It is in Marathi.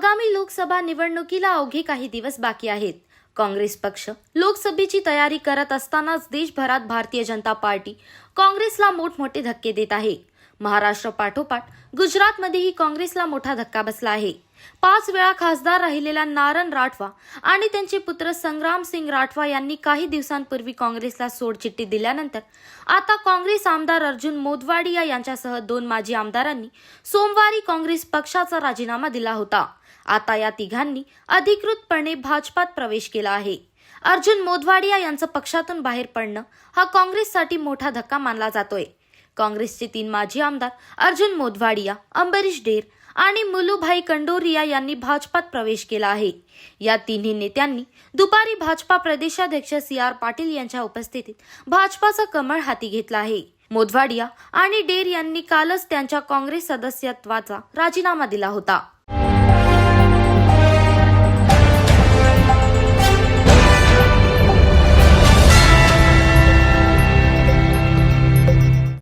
आगामी लोकसभा निवडणुकीला अवघे काही दिवस बाकी आहेत. काँग्रेस पक्ष लोकसभेची तयारी करत असतानाच देशभरात भारतीय जनता पार्टी काँग्रेसला मोठमोठे धक्के देत आहे. महाराष्ट्र पाठोपाठ गुजरातमध्येही काँग्रेसला मोठा धक्का बसला आहे. पाच वेळा खासदार राहिलेला नारण राठवा आणि त्यांचे पुत्र संग्राम सिंग राठवा यांनी काही दिवसांपूर्वी काँग्रेसला सोडचिठ्ठी दिल्यानंतर आता काँग्रेस आमदार अर्जुन मोदवाडिया यांच्यासह दोन माजी आमदारांनी सोमवारी काँग्रेस पक्षाचा राजीनामा दिला होता. आता या तिघांनी अधिकृतपणे भाजपात प्रवेश केला आहे. अर्जुन मोदवाडिया यांचं पक्षातून बाहेर पडणं हा काँग्रेससाठी मोठा धक्का मानला जातोय. काँग्रेसचे तीन माजी आमदार अर्जुन मोदवाडिया अंबरीश डेर आणि मुलुभाई कंडोरिया यांनी भाजपात प्रवेश केला आहे. या तिन्ही नेत्यांनी दुपारी भाजपा प्रदेशाध्यक्ष सी आर पाटील यांच्या उपस्थितीत भाजपाचं कमळ हाती घेतलं आहे. मोदवाडिया आणि डेर यांनी कालच त्यांच्या काँग्रेस सदस्यत्वाचा राजीनामा दिला होता.